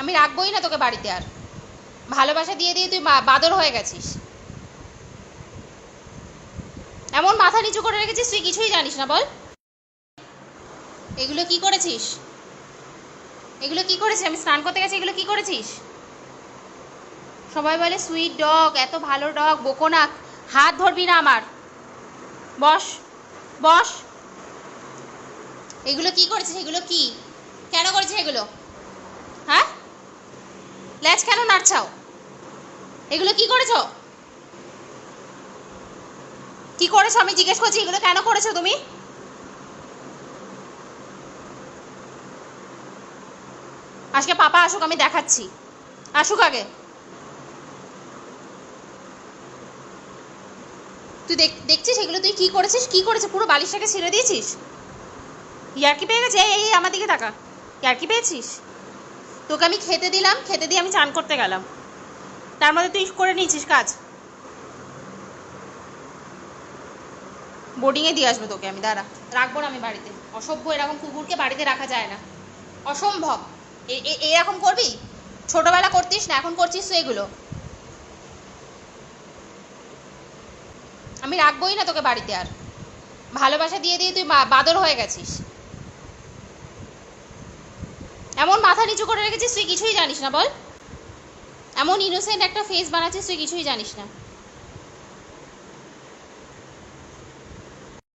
আমি রাখবোই না তোকে বাড়িতে আর। ভালোবাসা দিয়ে দিয়ে তুই বাদর হয়ে গেছিস। এমন মাথা নিচু করে রেখেছিস তুই কিছুই জানিস না, বল। এগুলো কি করেছিস? এগুলো কি করেছিস? আমি স্নান করতে গেছি, এগুলো কি করেছিস? সবাই বলে সুইট ডগ এত ভালো ডগ বোকোনা হাত ধরবি না আমার। বস বস। এগুলো কি করেছিস? এগুলো কি? কেন করেছিস এগুলো? ল্যাচ কেন নাড়ছাও? এগুলো কি করেছ? কি করেছ? আমি জিজ্ঞেস করছি, এগুলো কেন করেছ তুমি? আজকে পাপা আসুক, আমি দেখাচ্ছি। আসুক আগে। তুই দেখ, দেখছিস এগুলো? তুই কি করেছিস? কি করেছিস পুরো বালিশটাকে ছিঁড়ে দিয়েছিস? ইয়ার্কি পেয়ে গেছে? এই, আমার দিকে তাকা। ইয়ার্কি পেয়েছিস? তোকে আমি খেতে দিলাম, খেতে দিয়ে আমি চান করতে গেলাম। তার মধ্যে তুই করে নিয়েছিস কাজ। বোর্ডিংয়ে দিয়ে আসব তোকে আমি, দাঁড়া। রাখব না আমি বাড়িতে। অসভ্য এরকম কুকুরকে বাড়িতে রাখা যায় না। অসম্ভব। এরকম করবি? ছোটবেলা করতিস না, এখন করছিস তো এগুলো। আমি রাখবোই না তোকে বাড়িতে আর। ভালোবাসা দিয়ে দিয়ে তুই বাদর হয়ে গেছিস। এমন মাথা নিচু করে রেখেছিস তুই কিছুই জানিস না, বল। এমন ইনোসেন্ট একটা ফেস বানাচ্ছিস তুই কিছুই জানিস না।